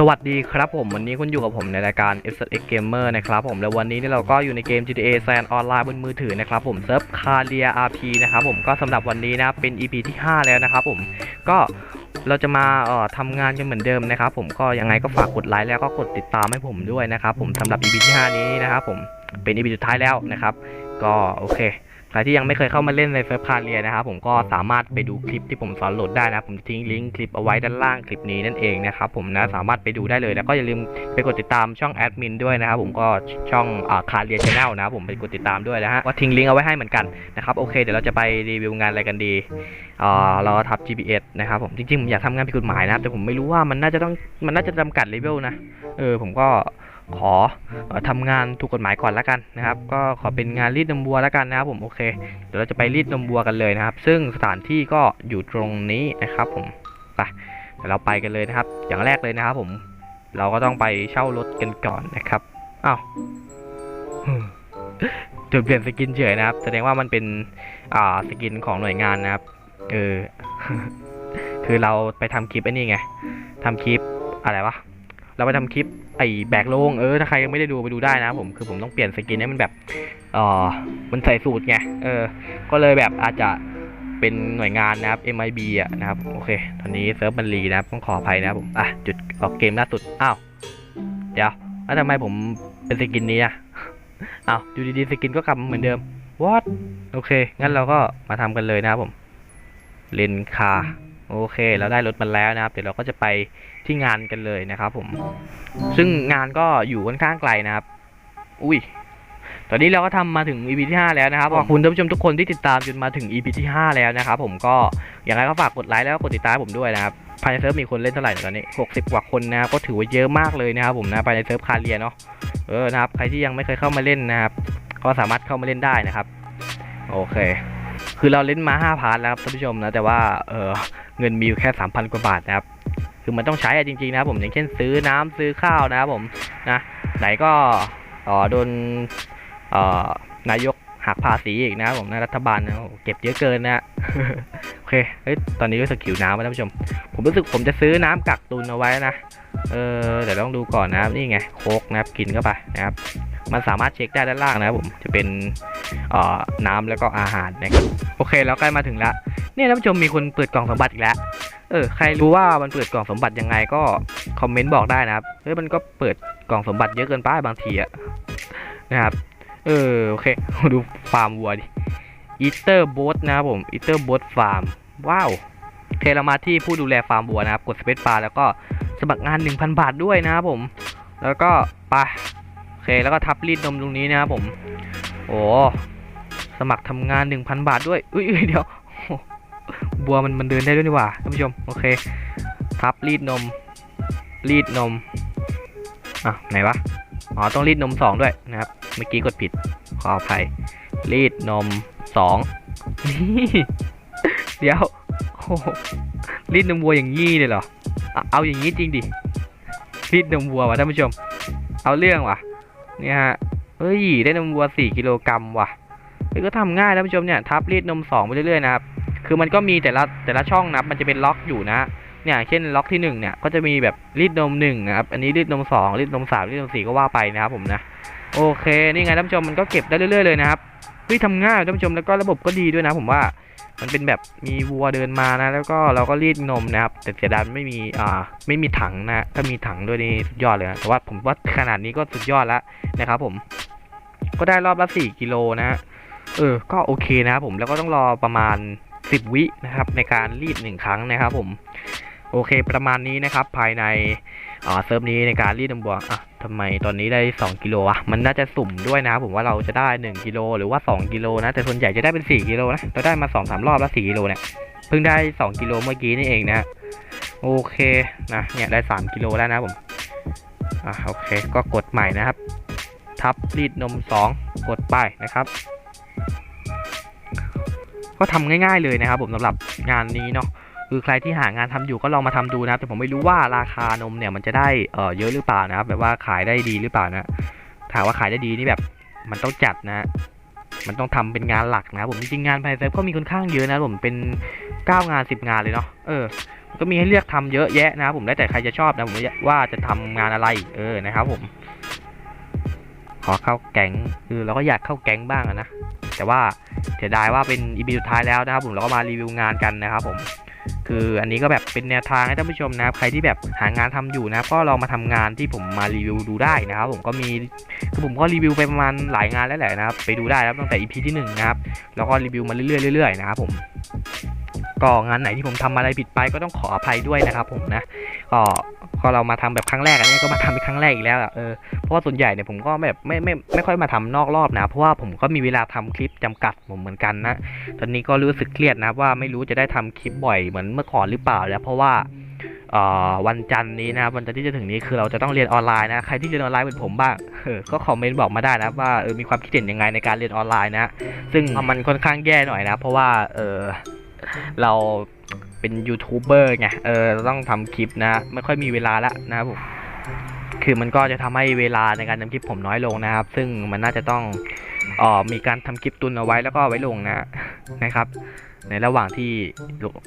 สวัสดีครับผม วันนี้คุณอยู่กับผมในรายการ s x Gamer นะครับผม แล้ววันนี้เนี่ยเราก็อยู่ในเกม GTA San ออนไลน์บนมือถือนะครับผมเซิร์ฟคาเรีย RP นะครับผมก็สำหรับวันนี้นะเป็น EP ที่ 5 แล้วนะครับผมก็เราจะมาเอ่อทำงานกันเหมือนเดิมนะครับผมก็ยังไงก็ฝากกดไลค์แล้วก็กดติดตามให้ผมด้วยนะครับผมสำหรับ EP ที่ 5 นี้นะครับผมเป็น EP สุดท้ายแล้วนะครับ ก็โอเค ใครที่ยังไม่เคยเข้ามาเล่นในเซิร์ฟคาเรียนะครับผมก็สามารถไปดูคลิปที่ผมสอนโหลดได้นะผมจะทิ้งลิงก์คลิปเอาไว้ด้านล่างคลิปนี้นั่นเองนะครับผมนะสามารถไปดูได้เลย แล้วก็อย่าลืมไปกดติดตามช่องแอดมินด้วยนะครับผมก็ช่องคาเรียชแนลนะครับผมไปกดติดตามด้วยนะฮะก็ทิ้งลิงก์เอาไว้ให้เหมือนกันนะครับโอเคเดี๋ยวเราจะไปรีวิวงานอะไรกันดีอ่าเราทับ GPS นะครับผมจริงๆผมอยากทำงานผิดกฎหมายนะครับแต่ผมไม่รู้ว่ามันน่าจะต้องมันน่าจะจำกัดเลเวลนะเออผมก็ ขอเอ่อทำงานถูกกฎหมายก่อนละกันนะครับ ก็ขอเป็นงานรีดนมบัวละกันนะครับผมโอเค เดี๋ยวเราจะไปรีดนมวัวกันเลยนะครับ ซึ่งสถานที่ก็อยู่ตรงนี้นะครับ ผมไปเดี๋ยวเราไปกันเลยนะครับ อย่างแรกเลยนะครับ ผม เราก็ต้องไปเช่ารถกันก่อนนะครับอ้าวจุดเปลี่ยนสกินเฉยนะครับ แสดงว่ามันเป็นอ่าสกินของหน่วยงานนะครับเออคือเราไปทำคลิปไอ้นี่ไงทำคลิปอะไรวะ เราไปทำคลิปไอ้แบกโลงเออถ้าใครยังไม่ได้ดูไปดูได้นะครับผมคือผมต้องเปลี่ยนสกินให้มันแบบเออมันใส่สูตรไงเออ ก็เลยแบบอาจจะเป็นหน่วยงานนะครับ MIB อะนะครับ โอเค ตอนนี้เซิร์ฟมันรีนะครับ ต้องขออภัยนะครับผม อะ จุดออกเกมล่าสุด อ้าว เดี๋ยว แล้วทำไมผมเป็นสกินนี้อะอ้าวอยู่ดีๆสกินก็กลับเหมือนเดิม what โอเค งั้นเราก็มาทำกันเลยนะครับผม เลนคา โอเค เราได้รถมาแล้วนะครับ เดี๋ยวเราก็จะไปที่งานกันเลยนะครับ ผม ซึ่งงานก็อยู่ค่อนข้างไกลนะครับ อุ้ย ตอนนี้เราก็ทำมาถึง EP ที่ 5 แล้วนะครับ ขอบคุณท่านผู้ชมทุกคนที่ติดตามจนมาถึง EP ที่ 5 แล้วนะครับ ผมก็อย่างไรก็ฝากกดไลค์แล้วก็กดติดตามผมด้วยนะครับ ภายในเซิร์ฟมีคนเล่นเท่าไหร่ตอนนี้ 60 กว่าคนนะครับ ก็ถือว่าเยอะมากเลยนะครับ ผมนะภายในเซิร์ฟคาเรียเนาะ เออ นะครับ ใครที่ยังไม่เคยเข้ามาเล่นนะครับ ก็สามารถเข้ามาเล่นได้นะครับ โอเค คือเราเล่นมา 5 พาร์ทแล้วครับท่านผู้ชมนะ แต่ว่าเออเงินมีอยู่แค่ 3,000 กว่าบาทนะครับ คือมันต้องใช้อะจริงๆนะครับผมอย่างเช่นซื้อน้ำซื้อข้าวนะครับผมนะไหนก็อ่อโดนเอ่อนายกหักภาษีอีกนะครับผมนะรัฐบาลนะเก็บเยอะเกินนะโอเคเฮ้ยตอนนี้ด้วยสกิลน้ำนะท่านผู้ชม ผมรู้สึกผมจะซื้อน้ำกักตุนเอาไว้นะเออเดี๋ยวต้องดูก่อนนะครับนี่ไงโคกนะครับกินเข้าไปนะครับ มันสามารถเช็คได้ด้านล่างนะครับผมจะเป็นเอ่อน้ำแล้วก็อาหารนะครับโอเคแล้วใกล้มาถึงแล้วเนี่ยท่านผู้ชมมีคนเปิดกล่องสมบัติอีกแล้วเออใครรู้ว่ามันเปิดกล่องสมบัติยังไงก็คอมเมนต์บอกได้นะครับเฮ้ยมันก็เปิดกล่องสมบัติเยอะเกินไปบางทีอะนะครับเออโอเคดูฟาร์มวัวดิอีเตอร์โบ t นะครับผมอีเตอร์โบ t ฟาร์มว้าวโอเคเรามาที่ผู้ดูแลฟาร์มวัวนะครับ กดสเปซบาร์แล้วก็สมัครงาน 1,000 บาทด้วยนะครับผม แล้วก็ไป เคแล้วก็ทับรีดนมตรงนี้นะครับผม โอ้สมัครทำงาน 1,000 บาทด้วยอุ้ยเดี๋ยวบัวมันมันเดินได้ด้วยนี่หว่าท่านผู้ชมโอเค ทับรีดนม รีดนมอะไหนวะอ๋อต้องรีดนมสองด้วยนะครับเมื่อกี้กดผิดขออภัยรีดนมสองนี่เดี๋ยวโอ้รีดนมวัวอย่างงี้เลยเหรอ เอาเอาอย่างงี้จริงดิรีดนมวัวว่ะท่านผู้ชม เอาเรื่องว่ะ เนี่ยฮะเฮ้ย ได้นมวัวสี่กิโลกรัมว่ะเฮ้ยก็ทำง่ายท่านผู้ชมเนี่ย ทับรีดนมสองไปเรื่อยๆนะครับ คือมันก็มีแต่ละแต่ละช่องนะมันจะเป็นล็อกอยู่นะ เนี่ย เช่นล็อกที่หนึ่งเนี่ย ก็จะมีแบบรีดนมหนึ่งนะครับ อันนี้รีดนมสองรีดนมสามรีดนมสี่ก็ว่าไปนะครับผมนะ โอเค นี่ไงท่านผู้ชมมันก็เก็บได้เรื่อยๆเลยนะครับเฮ้ยทำง่ายท่านผู้ชมแล้วก็ระบบก็ดีด้วยนะผมว่า มันเป็นแบบมีวัวเดินมานะ แล้วก็เราก็รีดนมนะครับ แต่เสียดายไม่มีอ่าไม่มีถังนะ ถ้ามีถังด้วยนี่สุดยอดเลยนะแต่ว่าผมว่าขนาดนี้ก็สุดยอดแล้วนะครับผมก็ได้รอบละสี่กิโลนะฮะเออ ก็โอเคนะครับผมแล้วก็ต้องรอประมาณ10วินะครับ ในการรีดหนึ่งครั้งนะครับผม โอเคประมาณนี้นะครับภายในเซิร์ฟนี้ในการรีดนมบัวอะทำไมตอนนี้ได้ 2 กิโลอะมันน่าจะสุ่มด้วยนะครับผมว่าเราจะได้ 1 กิโลหรือว่า 2 กิโลนะ แต่ส่วนใหญ่จะได้เป็น 4 กิโลนะเราได้มา 2 3 รอบแล้ว 4 กิโลเนี่ยเพิ่งได้ 2 กิโลเมื่อกี้นี่เองนะโอเคนะเนี่ยได้ 3 กิโลแล้วนะผมอะโอเคก็กดใหม่นะครับ ทับรีดนม 2 กดไปนะครับ ก็ทำง่าย ๆเลยนะครับผมสำหรับงานนี้เนาะ คือใครที่หางานทำอยู่ก็ลองมาทำดูนะครับ แต่ผมไม่รู้ว่าราคานมเนี่ยมันจะได้เออเยอะหรือเปล่านะครับ แบบว่าขายได้ดีหรือเปล่านะถามว่าขายได้ดีนี่แบบมันต้องจัดนะ มันต้องทำเป็นงานหลักนะครับผมจริงๆงานภายในเซฟก็มีค่อนข้างเยอะนะผมเป็นเก้างานสิบงานเลยเนาะเออก็มีให้เลือกทำเยอะแยะนะครับผมแล้แต่ใครจะชอบนะผมว่าจะทำงานอะไร เออนะครับ ผม ขอเข้าแก๊งคือเราก็อยากเข้าแก๊งบ้างนะแต่ว่าเสียดายว่าเป็นอีพีสุดท้ายแล้วนะครับผมเราก็มารีวิวงานกันนะครับผม คืออันนี้ก็แบบเป็นแนวทางให้ท่านผู้ชมนะครับ ใครที่แบบหางานทำอยู่นะก็ลองมาทำงานที่ผมมารีวิวดูได้นะครับ ผมก็มีคือผมก็รีวิวไปประมาณหลายงานแล้วแหละนะครับ ไปดูได้นะครับตั้งแต่ EP ที่หนึ่งนะครับแล้วก็รีวิวมาเรื่อยๆเรื่อยๆนะครับผมก็งานไหนที่ผมทำอะไรผิดไปก็ต้องขออภัยด้วยนะครับผมนะก็ พอเรามาทำแบบครั้งแรกอันนี้ก็มาทำเป็นครั้งแรกอีกแล้วอะเออเพราะว่าส่วนใหญ่เนี่ยผมก็แบบไม่ไม่ไม่ค่อยมาทำนอกรอบนะ เพราะว่าผมก็มีเวลาทำคลิปจำกัดผมเหมือนกันนะ ตอนนี้ก็รู้สึกเครียดนะว่าไม่รู้จะได้ทำคลิปบ่อยเหมือนเมื่อก่อนหรือเปล่าแล้ว เพราะว่าเอ่อวันจันทร์นี้นะครับวันจันทร์ที่จะถึงนี้คือเราจะต้องเรียนออนไลน์นะใครที่เรียนออนไลน์เหมือนผมบ้างเออก็คอมเมนต์บอกมาได้นะว่าเออมีความคิดเห็นยังไงในการเรียนออนไลน์นะ ซึ่งมันค่อนข้างแย่หน่อยนะ เพราะว่าเออเรา เป็นยูทูบเบอร์ไง เออเราต้องทำคลิปนะ ไม่ค่อยมีเวลาละนะครับผม คือมันก็จะทำให้เวลาในการทำคลิปผมน้อยลงนะครับ ซึ่งมันน่าจะต้องอ่อมีการทำคลิปตุนเอาไว้แล้วก็ไว้ลงนะ นะครับ ในระหว่างที่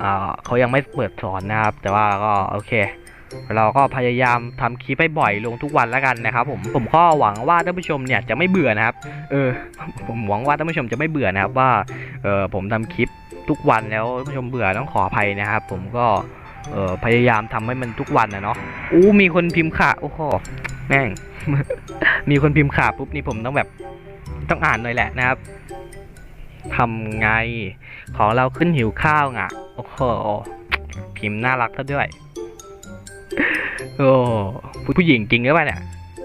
เอ่อเขายังไม่เปิดสอนนะครับ แต่ว่าก็โอเค เราก็พยายามทำคลิปให้บ่อยลงทุกวันแล้วกันนะครับ ผม ผมก็หวังว่าท่านผู้ชมเนี่ยจะไม่เบื่อนะครับ เออ ผมหวังว่าท่านผู้ชมจะไม่เบื่อนะครับว่า เออผมทำคลิป ทุกวันแล้วผู้ชมเบื่อต้องขออภัยนะครับ ผมก็เออพยายามทำให้มันทุกวันนะเนาะอู้มีคนพิมพ์ค่ะโอ้โหแม่ง มีคนพิมพ์ค่ะปุ๊บนี่ผมต้องแบบต้องอ่านหน่อยแหละนะครับทำไงของเราขึ้นหิวข้าวอะโอ้โหพิมพ์น่ารักซะด้วยโอ้ผู้ผู้หญิงจริงหรือเปล่าเนี่ย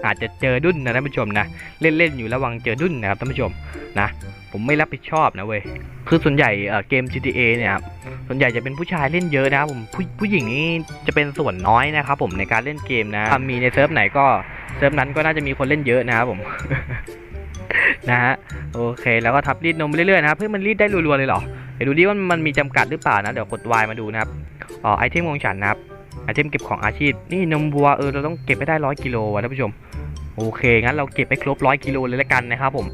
อาจจะเจอดุ้นนะท่านผู้ชมนะเล่นๆอยู่ระวังเจอดุ้นนะครับท่านผู้ชมนะ ผมไม่รับผิดชอบนะเว้ย คือส่วนใหญ่เกม GTA เนี่ยครับ ส่วนใหญ่จะเป็นผู้ชายเล่นเยอะนะครับผมผู้ผู้หญิงนี่จะเป็นส่วนน้อยนะครับผมในการเล่นเกมนะมีในเซิร์ฟไหนก็เซิร์ฟนั้นก็น่าจะมีคนเล่นเยอะนะครับผม นะฮะ โอเค แล้วก็ทับรีดนมเรื่อยๆนะครับเพื่อมันรีดได้รัวๆเลยเหรอ เดี๋ยวดูดิว่ามันมีจำกัดหรือเปล่านะ เดี๋ยวกด Y มาดูนะครับ อ๋อไอเทมของฉันนะครับ ไอเทมเก็บของอาชีพ นี่นมวัวเออเราต้องเก็บให้ได้ร้อยกิโลวะท่านผู้ชม โอเคงั้นเราเก็บให้ครบร้อยกิโลเลยละกันนะครับผม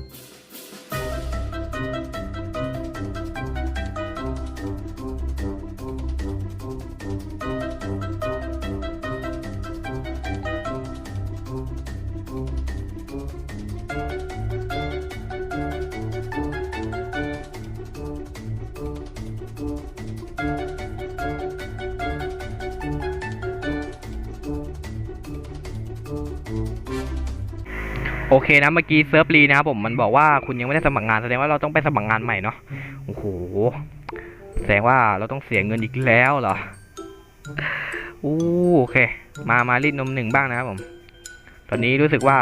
โอเคนะเมื่อกี้เซิร์ฟรีนะครับผมมันบอกว่าคุณยังไม่ได้สมัครงานแสดงว่าเราต้องไปสมัครงานใหม่เนาะโอ้โหแสดงว่าเราต้องเสียเงินอีกแล้วเหรออู้โอเค มามารีดนมหนึ่งบ้างนะครับผม ตอนนี้รู้สึกว่า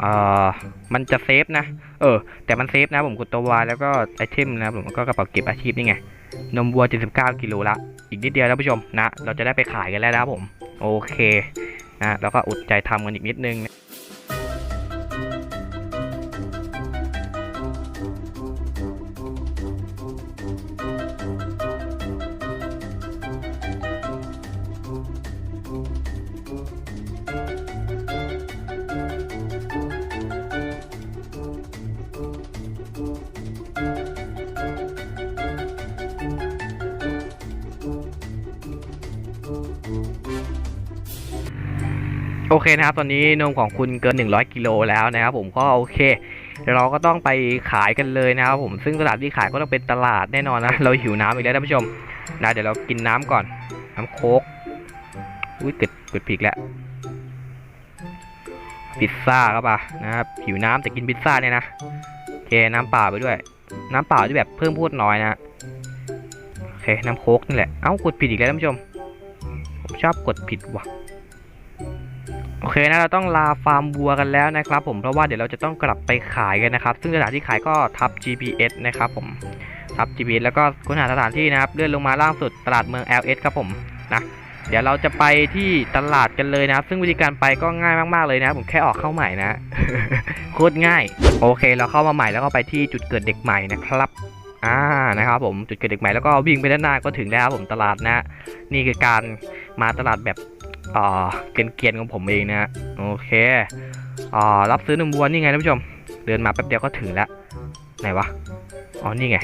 เอ่อมันจะเซฟนะ เออ แต่มันเซฟนะผมกดตัววายแล้วก็ไอเทมนะครับผมก็กระเป๋าเก็บอาชีพนี่ไง นมวัว 79 กิโลละ อีกนิดเดียวท่านผู้ชมนะ เราจะได้ไปขายกันแล้วนะครับผม โอเค นะ แล้วก็อดใจทำกันอีกนิดนึง โอเคนะครับ ตอนนี้นมของคุณเกิน 100 กิโลแล้วนะครับผมก็โอเค เราก็ต้องไปขายกันเลยนะครับผมซึ่งตลาดที่ขายก็ต้องเป็นตลาดแน่นอนนะ เราหิวน้ำอีกแล้วท่านผู้ชมนะเดี๋ยวเรากินน้ำก่อน น้ำโค้กอุ้ยเกิดเกิดผิดแล้วพิซซ่าครับป่ะนะครับหิวน้ำแต่กินพิซซ่าเนี่ยนะโอเคน้ำเปล่าไปด้วย น้ำเปล่าที่แบบเพิ่มพูดน้อยนะโอเคน้ำโค้กนี่แหละเอ้ากดผิดอีกแล้วท่านผู้ชมผมชอบกดผิดว่ะ โอเคนะเราต้องลาฟาร์มวัวกันแล้วนะครับ ผมเพราะว่าเดี๋ยวเราจะต้องกลับไปขายกันนะครับ ซึ่งสถานที่ขายก็ทับ GPS นะครับผมทับ GPS แล้วก็ค้นหาสถานที่นะครับเลื่อนลงมาล่างสุดตลาดเมือง LS ครับผมนะเดี๋ยวเราจะไปที่ตลาดกันเลยนะครับ ซึ่งวิธีการไปก็ง่ายมากๆเลยนะผมแค่ออกเข้าใหม่นะโคตรง่าย โอเค เราเข้ามาใหม่แล้วก็ไปที่จุดเกิดเด็กใหม่นะครับอ่านะครับผมจุดเกิดเด็กใหม่แล้วก็วิ่งไปด้านหน้าก็ถึงแล้วครับผมตลาดนะ นี่คือการมาตลาดแบบ อ่าเกรียนๆของผมเองนะฮะโอเคอ่ารับซื้อนมวัวนี่ไงท่านผู้ชม เดินมาแป๊บเดียวก็ถึงแล้วไหนวะอ๋อนี่ไง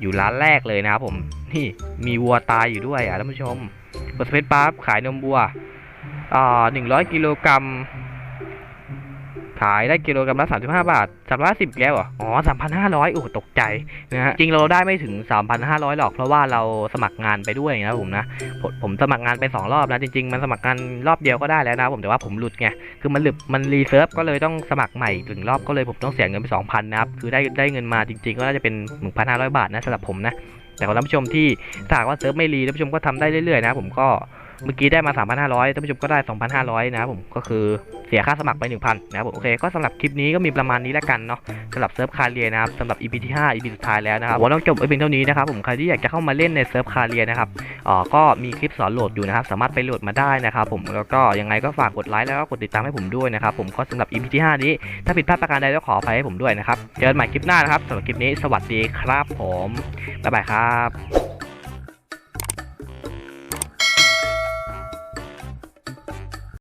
อยู่ร้านแรกเลยนะครับผมนี่มีวัวตายอยู่ด้วยอะท่านผู้ชมกดสเปซปั๊บขายนมวัวอ่าหนึ่งร้อยกิโลกรัม ขายได้กิโลกรัมละสามสิบาทสามร้อยสิบแล้วเหรอ อ๋อสามพันห้าร้อยโอ้ตกใจนะฮะ จริงเราได้ไม่ถึงสามพันห้าร้อก เพราะว่าเราสมัครงานไปด้วยนะผมนะผมผมสมัครงานไปสองรอบนะจริง ๆ มันสมัครงานรอบเดียวก็ได้แล้วนะผมแต่ว่าผมหลุดไง คือมันหลุดมันรีเซิร์ฟก็เลยต้องสมัครใหม่อีกหนึ่งรอบก็เลยผมต้องเสียเงินไปสองพันะครับ คือได้ได้เงินมาจริง ๆ ก็น่าจะเป็นหนึ่งพันห้าร้อยบาทนะสำหรับผมนะ แต่ของท่านผู้ชมที่ถ้าหากว่าเซิร์ฟไม่รีท่านผู้ชมก็ทำได้เรื่อยๆนะผมก็เมื่อกี้ได้มา 3,500ท่านผู้ชมก็ได้ 2,500 นะผมก็คือ เสียค่าสมัครไป 1,000 นะครับผมโอเคก็สำหรับคลิปนี้ก็มีประมาณนี้แล้วกันเนาะสำหรับเซิร์ฟคาเรียนะครับสำหรับ EP ที่ 5 EP สุดท้ายแล้วนะครับผมต้องจบไว้เพียงเท่านี้นะครับผมใครที่อยากจะเข้ามาเล่นในเซิร์ฟคาเรียนะครับอ๋อก็มีคลิปสอนโหลดอยู่นะครับสามารถไปโหลดมาได้นะครับผมแล้วก็ยังไงก็ฝากกดไลค์แล้วก็กดติดตามให้ผมด้วยนะครับผมก็สำหรับ EP ที่ 5 นี้ ถ้าผิดพลาดประการใดก็ขออภัยให้ผมด้วยนะครับเจอกันใหม่คลิปหน้านะครับสำหรับคลิปนี้สวัสดีครับผมบ๊ายบายครับ